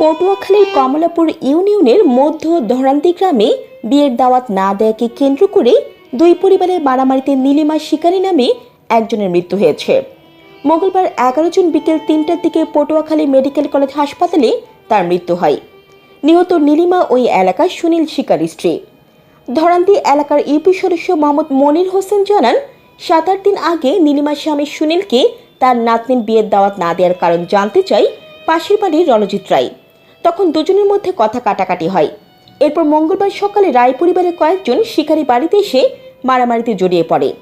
পটুয়াখালীর কমলাপুর ইউনিয়নের মধ্য ধরান্তি গ্রামে বিয়ের দাওয়াত না দেয়াকে কেন্দ্র করে দুই পরিবারের মারামারিতে নীলিমা শিকারী নামে একজনের মৃত্যু হয়েছে। মঙ্গলবার এগারো জুন বিকেল তিনটার দিকে পটুয়াখালী মেডিকেল কলেজ হাসপাতালে তার মৃত্যু হয়। নিহত নীলিমা ওই এলাকার সুনীল শিকারী স্ত্রী। ধরান্তি এলাকার ইউপি সদস্য মোহাম্মদ মনির হোসেন জানান, সাত আট দিন আগে নীলিমার স্বামী সুনীলকে তার নাতনির বিয়ের দাওয়াত না দেওয়ার কারণ জানতে চাই পাশের বাড়ির রণজিৎ রায়। তখন দুজনের মধ্যে কথা কাটাকাটি হয়। এরপর মঙ্গলবার সকালে রায় পরিবারের কয়েকজন শিকারী বাড়িতে এসে মারামারিতে জড়িয়ে পড়ে।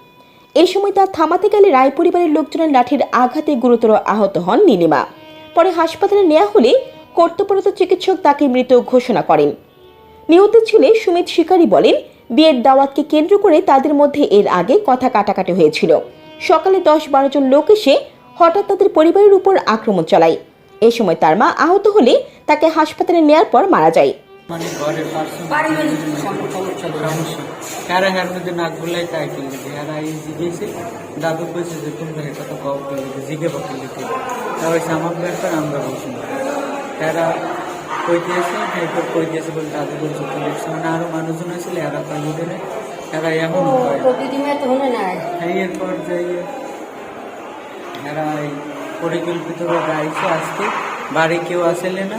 এই সময় তা থামাতে গেলে রায় পরিবারের লোকজনের লাঠির আঘাতে গুরুতর আহত হন নীলিমা। পরে হাসপাতালে নেওয়া হলে কর্তব্যরত চিকিৎসক তাকে মৃত ঘোষণা করেন। নিহত ছেলে সুমিত শিকারী বলেন, বিয়ের দাওয়াতকে কেন্দ্র করে তাদের মধ্যে এর আগে কথা কাটাকাটি হয়েছিল। সকালে দশ বারো জন লোক এসে হঠাৎ তাদের পরিবারের উপর আক্রমণ চালায়। এ সময় তার মা আহত হলে তাকে হাসপাতালে নেয়ার পর মারা যায়। বলে দাদু বলছে মানে আরও মানুষজন আসলে এরা তাই এরা এমন হয় তো হলে নাই এরপর যাই এরা এই পরিকল্পিত গাইছে আজকে বাড়ি কেউ আসলে না,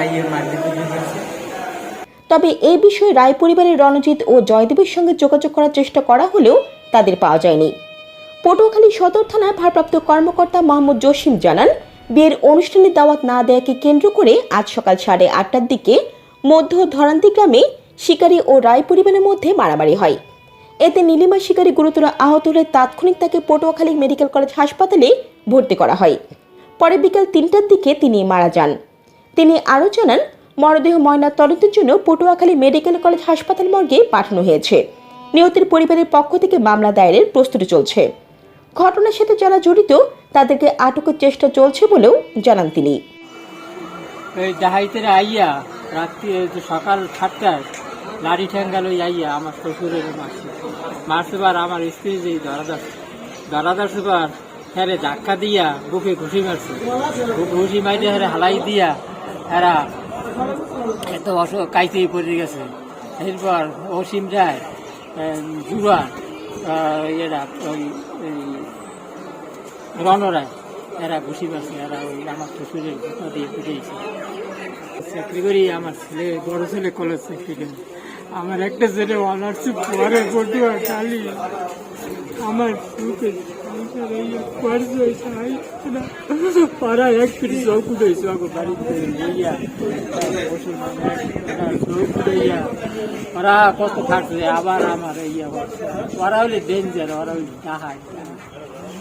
আইয়ে পুজো গেছে তবে এই বিষয়ে রায় পরিবারের রণজিৎ ও জয়দেবের সঙ্গে যোগাযোগ করার চেষ্টা করা হলেও তাদের পাওয়া যায়নি। পটুয়াখালী সদর থানার ভারপ্রাপ্ত কর্মকর্তা মোহাম্মদ জসিম জানান, বিয়ের অনুষ্ঠানে দাওয়াত না দেয়াকে কেন্দ্র করে আজ সকাল সাড়ে আটটার দিকে মধ্য ধরান্তি গ্রামে শিকারী ও রায় পরিবারের মধ্যে মারামারি হয়। এতে নীলিমা শিকারী গুরুতর আহত হলে তাৎক্ষণিক তাকে পটুয়াখালী মেডিকেল কলেজ হাসপাতালে ভর্তি করা হয়। পরে বিকেল তিনটার দিকে তিনি মারা যান। তিনি আরও জানান, মরদেহ ময়না তদন্তের জন্য পটুয়াখালী মেডিকেল কলেজ হাসপাতাল মর্গে পাঠানো হয়েছে। নিহতের পরিবারের পক্ষ থেকে মামলা দায়েরের প্রস্তুতি চলছে। ঘটনার সাথে যারা জড়িত, তাদেরকে আটকের চেষ্টা চলছে বলেও জানান তিনি। এই ডাহাইতে আইয়া রাত্রি সকাল সাতটায় লাড়ি ঠ্যাঙ্গাল ওই আইয়া আমার শ্বশুরের মারছে মারছে বার আমার স্ত্রী যে ধরাদার ধরাদার সুপার হ্যারে ধাক্কা দিয়া বুকে ঘুষি মারছে। ঘুষি মাইতে হ্যারে হালাই দিয়া এরা এত অস কাইতেই পড়ে গেছে। এরপর অসীম রায় জুড়া এরা ওই রণরায় এরা ঘুষি মারছে। এরা ওই আমার শ্বশুরের দিয়ে ফুটেছে চাকরি করি, আমার ছেলে, বড় ছেলে কলেজ চাকরি করে। আমার একটা ছেলে অনার্সে পরে পটুয়া খালি আমার ওরা কত থাকছে আবার আমার ইয়া ওরা হলে ডেঞ্জার ওরা হলে